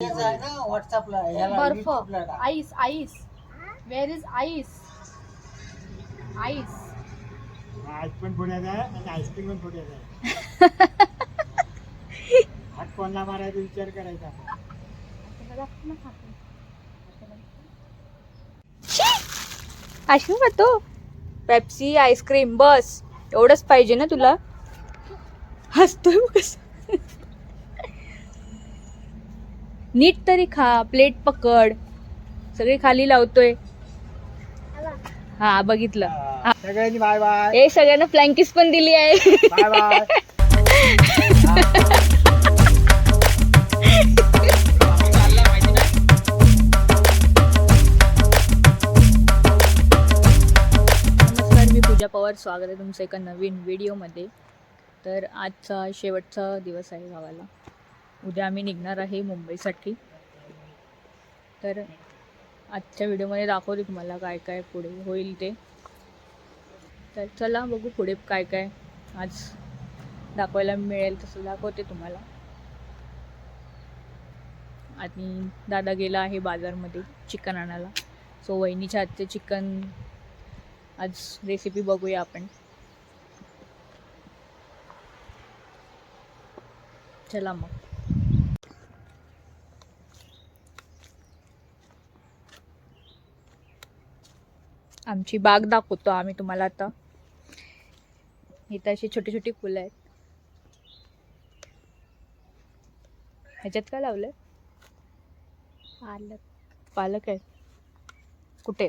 व्हॉट्सअपला बर्फ. Ice ice. Where is ice ice ice पण पुण्यात आहे आणि आईस्क्रीम पण पुण्यात आहे हात कोणला मारायचा विचार करायचा? अशी तो पेप्सी आईस्क्रीम बस. एवढंच पाहिजे ना तुला? हसतोय बस नीट तरी खा प्लेट पकड. सगळी खाली लावतोय. हा बघितलं. हा. सगळ्यांनी बाय बाय. हे सगळ्यांना फ्लँकीस पण दिली आहे. Bye bye. नमस्कार मी पूजा पवार. स्वागत आहे तुमचं एका नवीन व्हिडिओमध्ये तर आजचा शेवटचा दिवस आहे गावाला उद्या आम्ही निघणार आहे मुंबईसाठी. तर आजच्या व्हिडिओमध्ये दाखवते तुम्हाला काय काय पुढे होईल ते. तर चला बघू पुढे काय काय आज दाखवायला मिळेल तसं दाखवते तुम्हाला. आणि दादा गेला आहे बाजारमध्ये चिकन आणायला. सो वहिनीच्या हातचे चिकन आज रेसिपी बघूया आपण. चला मग. आमची बाग दाखवतो आम्ही तुम्हाला आता. इथं अशी छोटी छोटी फुलं आहेत. ह्याच्यात काय लावलंय? पालक. पालक आहे कुठे?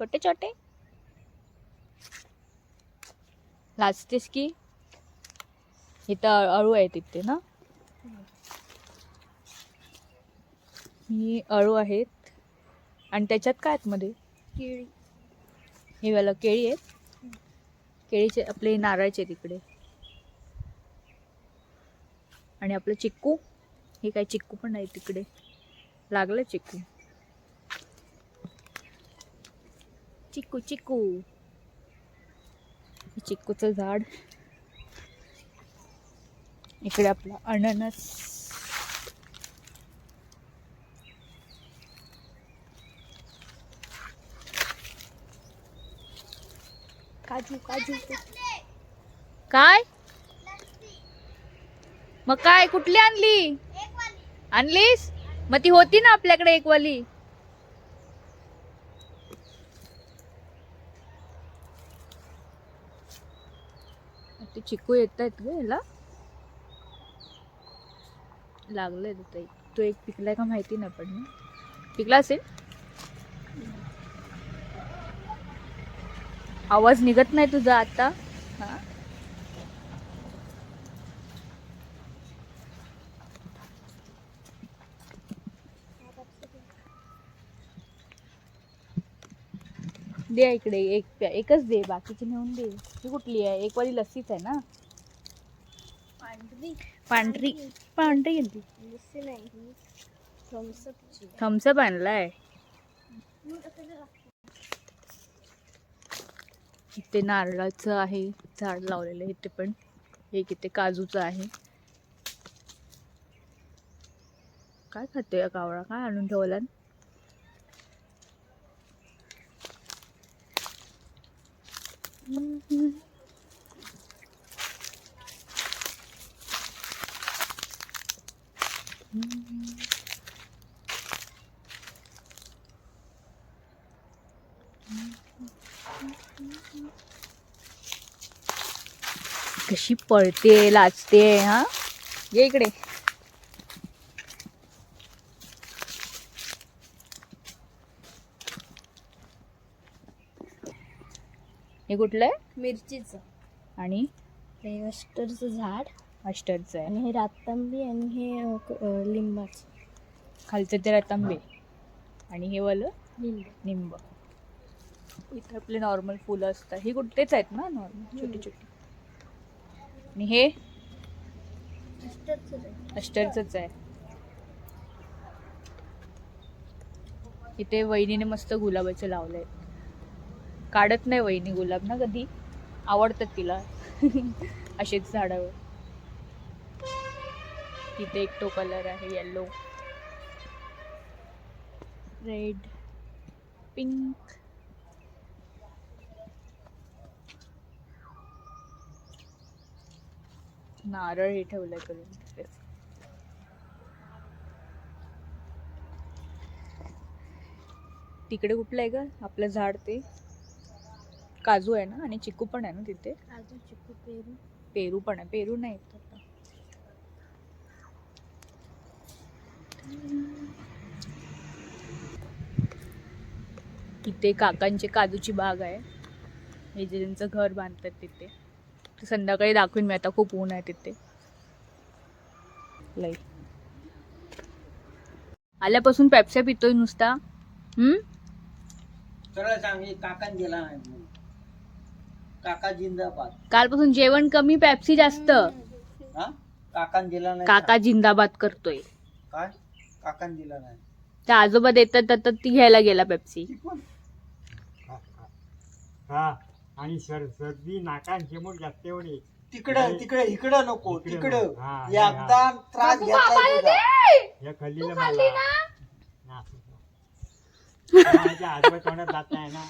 छोटे छोटे? लाचतेस की? इथं अळू आहे तिथे ना? ही अळू आहेत आणि त्याच्यात काय आतमध्ये केळी. हे वाला केळी आहेत. केळीचे आपले नारळाचे तिकडे आणि आपलं चिक्कू. हे काय चिक्कू पण आहे तिकडे लागलं चिक्कू. चिक्कू चिक्कू. हे चिक्कूचं झाड. इकडे आपला अननस. काजू काजू. काय? मग काय कुठली आणली? आणलीस? मग ती होती ना आपल्याकडे एक वाली ते चिकू येत आहेत ग याला. लागलंय. तो एक पिकलाय का माहिती नाही पण. पिकला असेल? आवाज निघत नाही तुझा आता? हा. दे इकडे एक प्या- एकच दे बाकीची नेऊन दे. ही कुठली आहे? एक वाली लस्सीच आहे ना? पांढरी. पांढरी. पांढरी लस्सी नाही थम्सअप आणलाय. इथे नारळाचं आहे झाड लावलेलं आहे इथे पण. एक इथे काजूचं आहे. काय खाते या कावळा? काय आणून ठेवला कशी पळते लाजते हा? ये इकडे. हे कुठलं आहे? मिरचीचं. आणि? हे अष्टरचं झाड. अष्टरचं आहे. आणि हे रातंबी आणि हे अ, क- अ, लिंबाचं. खालचं ते रतांबे. आणि हे वालं? लिंब. निंब इथे आपले नॉर्मल फुलं असतात. ही कुठलेच आहेत ना नॉर्मल छोटी छोटी. आणि हे? अष्टरचं आहे. इथे वहिनीने मस्त गुलाबाचे लावले काढत नाही वहिनी गुलाब ना कधी? आवडतात तिला. असेच झाडावर तिथे एक तो कलर आहे येल्लो रेड पिंक नारळ हे ठेवलंय करून. तिकडे कुठलं आहे ग? आपलं झाड ते? काजू आहे ना? आणि चिकू पण आहे ना तिथे? काजू चिकू पेरू. पेरू पण आहे. पेरू नाही तिथे काकांची काजूची बाग आहे. हे जे त्यांचं घर बांधतात तिथे. संध्याकाळी दाखवीन मी आता खूप ऊन आहे तिथे. लई. आल्यापासून पेप्स्या पितोय नुसता. हम्म? सरळ सांग हे काकान दिला नाही म्हणून. काका जिंदाबाद. कालपासून जेवण कमी पेप्सी जास्त. हा? काकान दिला नाही काका जिंदाबाद करतोय. काय? काकान दिला नाही. त्या आजोबा देतात तर ती घ्यायला गेला पेप्सी. हा. आणि सर सर्दी नाकान चिमूट जास्त एवढी. तिकडं तिकडे इकडं नको तिकडं. नको. हा, एकदा त्रास घेतलाय तुझा. या खल्लीला मला. नाशिक. माझ्या आजोबा तोंडात जात नाही ना.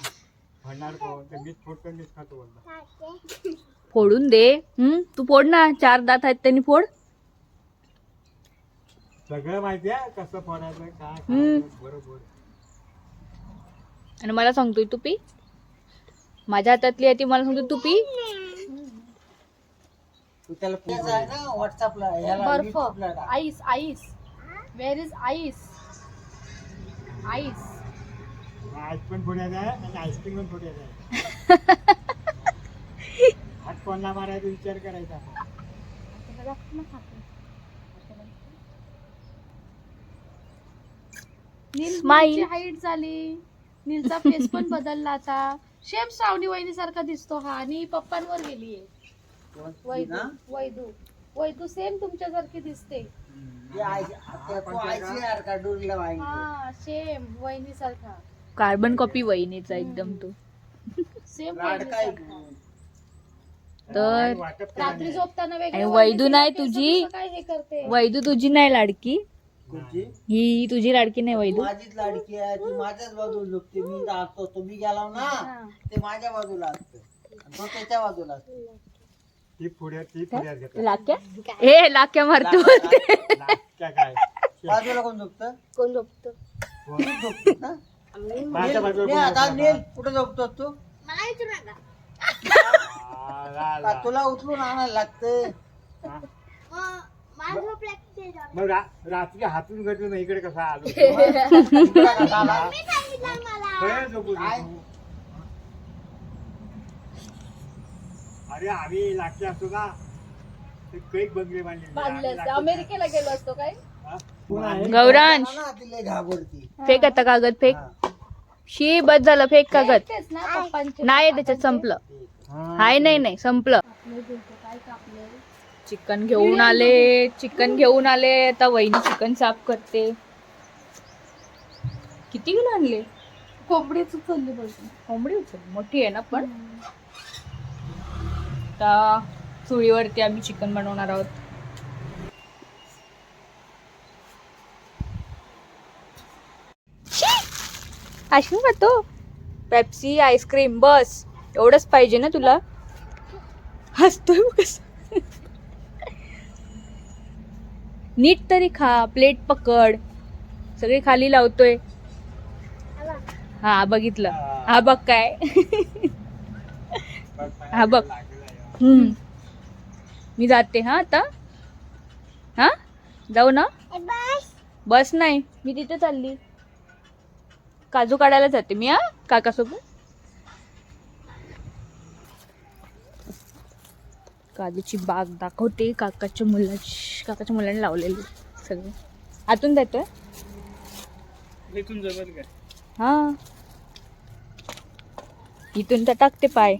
म्हणणार कोण? तर मीच फोडतो मीच खातो बोलतो फोडून दे. हम्म तू फोड ना. चार दात आहेत त्यांनी फोड. सगळं माहिती आहे कसं फोडायचं काय हम्म. करायचं, बरोबर. आणि मला सांगतोय तू पी. माझ्या हातातली आहे ती मला सांगतो तू पी. बर्फ. Ice ice. Where is ice? Ice. Ice पण पुण्यात आहे आणि आईस्क्रीम पण पुण्यात आहे हात कोणला मारायचा विचार करायचा. नील. हाईट झाली. नीलचा फेस पण बदलला आता. शेम श्रावणी वहिनी सारखा दिसतो हा आणि पप्पांवर गेलीये कोण? वैदू? वैदू वैदू सेम तुमच्यासारखी दिसते. हा सेम वहिनी सारखा कार्बन कॉपी वहिनीचा एकदम तू सेम आहे. तर रात्री. झोपताना आणि वैदू नाही तुझी? काय हे करते वैदू तुझी नाही लाडकी? ही तुझी लाडकी नाही वैदू माझीच लाडकी आहे ती माझ्याच बाजूला झोपते मी असतो तुम्ही गेला ना ते माझ्या बाजूला असतं. तो त्याच्या बाजूला असतो. ती ती लाक्या? ए लाक्या मारतो लाटक्या काय? बाजूला कोण झोपतं? कोण झोपतो? कोण? ना? माझ्या बाजूला आता नेल कुठे झोपतोस तू? आ, ला, ला. का तुला उचलून आणायला लागतंय हा. मग रा- रात्री हातून ना इकडे कसा आलो? तुला झोपू दे? तू. अरे आम्ही लागते असतो ना ते कैक बंगले बांधले बांधले असते. अमेरिकेला गेलो असतो काय? गौरांश. फेक आता कागद फेक हा. शी बस झालं फेक कागद. तेच ना पप्पांचे. नाही त्याच्यात संपलं. हाय नाही नाही संपलं. चिकन घेऊन आले चिकन घेऊन आले आता वहिनी चिकन साफ करते. किती किलो आणले? कोंबडीच उचलली बोलतो कोंबडी उचल मोठी आहे ना पण? आता चुळीवरती आम्ही चिकन बनवणार आहोत. आईस्क्रीम खातो पेप्सी आईस्क्रीम बस. एवढंच पाहिजे ना तुला? हसतोय कसं नीट तरी खा प्लेट पकड. सगळे खाली लावतोय. हा बघितलं. हा बघ काय. हा बघ. हम्म. मी जाते हा आता. हा? जाऊ ना? बस नाही. मी तिथे चालली. काजू काढायला जाते मी हा? काकासोबत? काजूची बाग दाखवते. काकाच्या मुला काकाच्या मुलाने लावलेली सगळे. आतून जातोय हा. इथून तर टाकते पाय.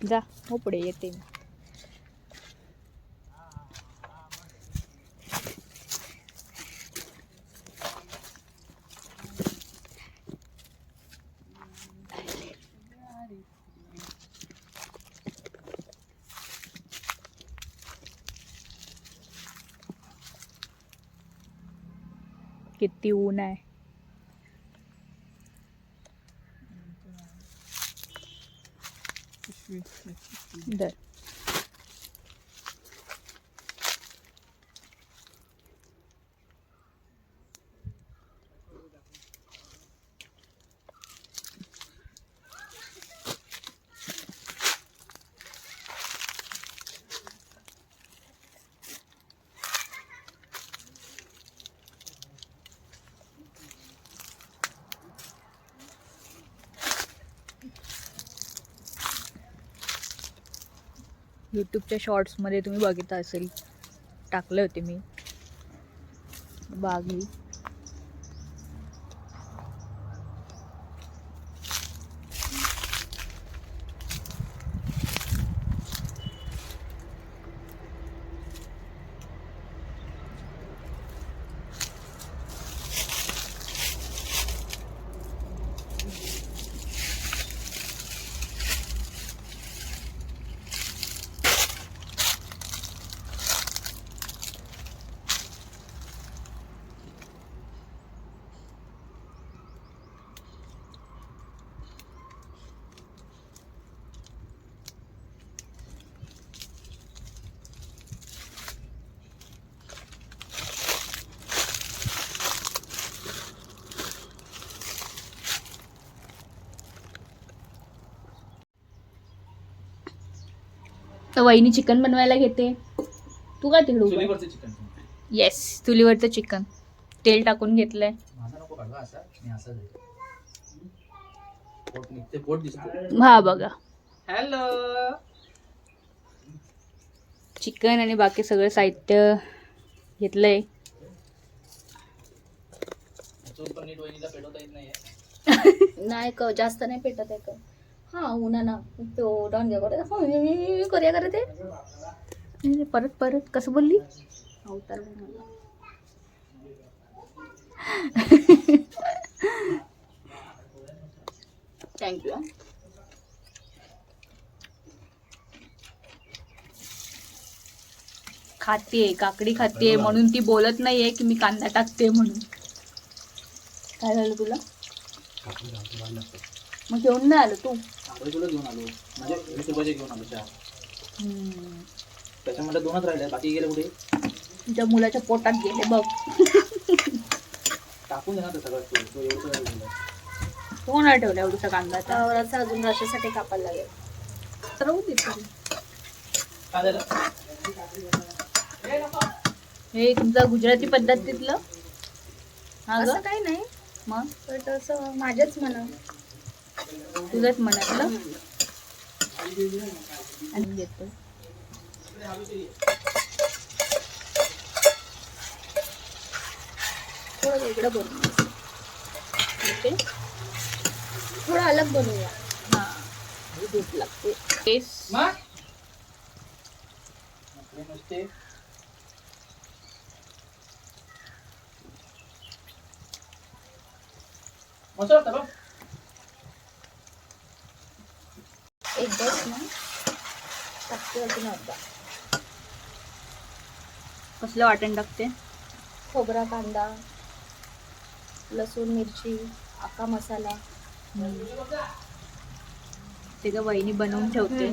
जा हो पुढे येते मी. किती ऊन आहे. दर. यूट्यूबच्या शॉर्ट्समध्ये तुम्ही बघितलं असेल. टाकले होते मी. बाग. ही तर वहिनी चिकन बनवायला घेते. तू काय तिकडे उभा? चुलीवरचं चिकन येस चुलीवरचं चिकन. तेल टाकून घेतलंय. माझा नको काढवा असा मी असा जाईल पोट निघते पोट दिसतो हा बघा. हॅलो चिकन आणि बाकी सगळं साहित्य घेतलंय. चूल पण नीट वहिनीला पेटवता येत नाहीये. नाही क जास्त नाही पेटत आहे का. हा उन्हानं तो डॉन घ्या करे करूया करे ते परत परत कसं बोलली? अवतार थँक्यू खाते काकडी खाते म्हणून ती बोलत नाहीये की मी कांदा टाकते म्हणून. काय झालं तुला? मग घेऊन नाही आलं तू? तुला घेऊन आलो. म्हणजे वीस रुपयाचे घेऊन आलो चार त्याच्यामध्ये दोनच राहिले. बाकी गेले कुठे? तुझ्या मुलाच्या पोटात गेले बघ. टाकून दे ना ते सगळं तू. तो एवढं सगळं ठेवला एवढसा कांदा आता अजून रशासाठी कापायला लागेल. तर राहू दे तू. काय झालं? हे तुमचं गुजराती पद्धतीतलं? हा असं ग काही नाही. मग? बट असं माझ्याच म्हणा तुझंच मनातलं. आणि घेतो थोडं वेगळं बनवूया ओके? थोडं अलग बनवूया. हा. दूध लागते. नुसते मस्त वाटतं टाकते अजून अर्धा कसलं वाटण टाकते? खोबरा कांदा लसूण मिरची आका मसाला. ते का वहिनी बनवून ठेवते.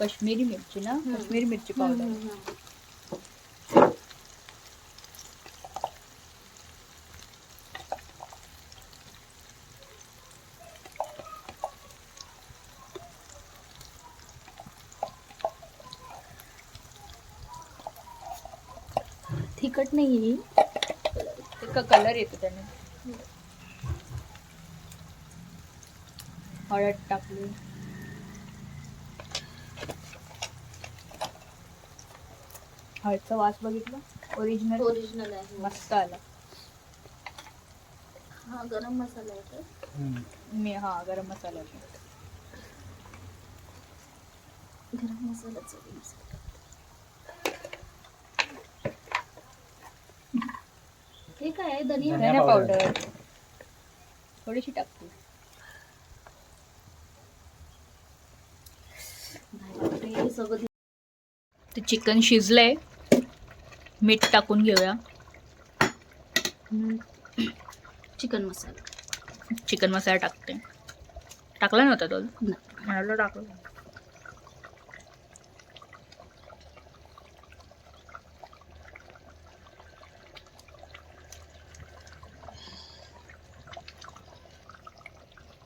काश्मीरी मिरची ना काश्मीरी मिरची पावडर तिखट नाही कलर येतो त्याने हळद टाकली हळदचा वास बघितला? ओरिजिनल ओरिजिनल आहे मस्त आला. हा गरम मसाला आहे का? मी हा गरम मसाला होता. गरम मसाल्याचा use. हे काय आहे? धनिया धनिया पावडर थोडीशी टाकते. हे सगळं ते चिकन शिजलंय. मीठ टाकून घेऊया. चिकन मसाला. चिकन मसाला टाकते. टाकला नव्हता तो. म्हणाला टाकलं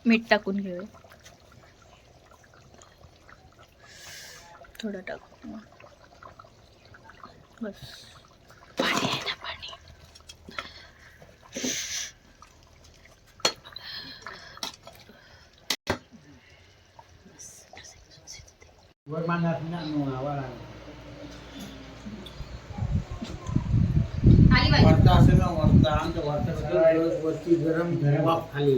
मीठ टाकून घेऊया. थोडं टाक. बस पाणी आहे ना पाणी वर मांडणार ना वर वरता असेल ना वरता. आमच्या वरता कसं वरती गरम वाफ खाली.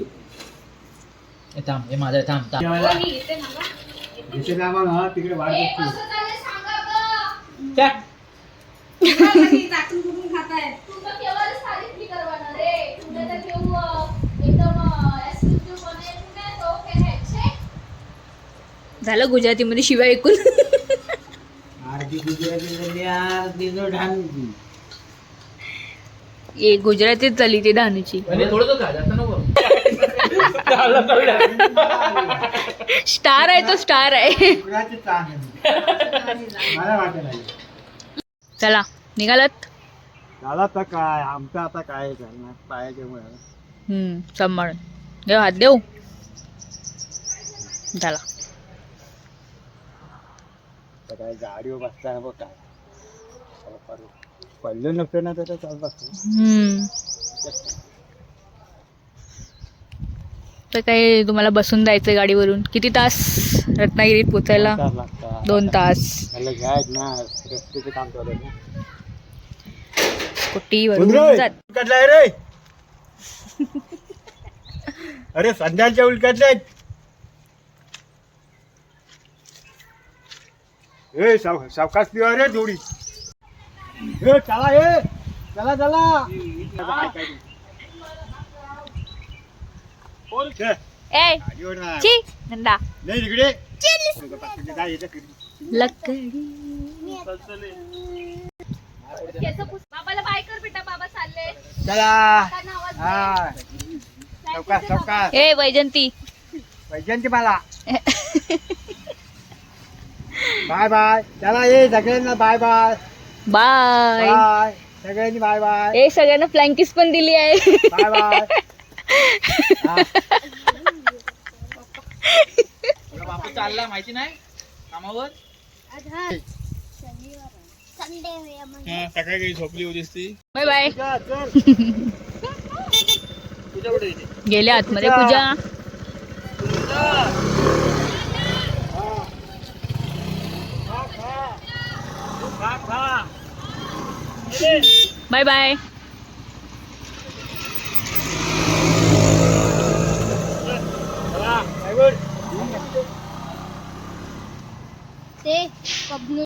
हे थांब हे माझं थांब थांब. जेवायला इथे जा मग हा तिकडे वाट बघतो झालं गुजरातीमध्ये शिवाय ऐकून आरती गुजराती झाली जो ए गुजरातीत झाली ती धानूची. म्हणजे स्टार आहे तो स्टार आहे. मला चला निघालात? झाला तर काय? आमचं आता काय पायाच्यामुळे हम्म सांभाळून. देव हात देऊ झाला तर काय गाडीवर बसताना बघ काय. अरे पडलं नसतं ना तर चालत असतो तर काय तुम्हाला बसून जायचं गाडीवरून. किती तास रत्नागिरीत पोचायला? लागतात. दोन तास. त्याला घ्यायच ना रस्त्याचं काम चालू आहे ना. स्कूटीवरून उंदरे, जात उलटलाय रे! अरे संध्याच्या उलटले ए साव सावकाश पिवा रे थोडी ए चला ए चला चला. छे, ए. गाडीवर. ची. नंदा. नाही तिकडे. काय येतं तिकडे. लकडी बाबाला बाय कर बेटा बाबा चालले. चला. हा. सावकाश सावकाश ए वैजंती. वैजंती मला. Bye bye. चला ये सगळ्यांना बाय बाय. बाय. बाय. सगळ्यांनी बाय बाय. ए सगळ्यांना फ्लँकिस पण दिली आहे. Bye bye. हा. तुला बापू चालला माहिती नाही? कामावर? हा, सकाळी काही झोपली होतीस ती बाय बाय. चल, चल. तुझ्या कुठे येते गेले आतमध्ये पूजा. खा, खा. बाय बाय चला,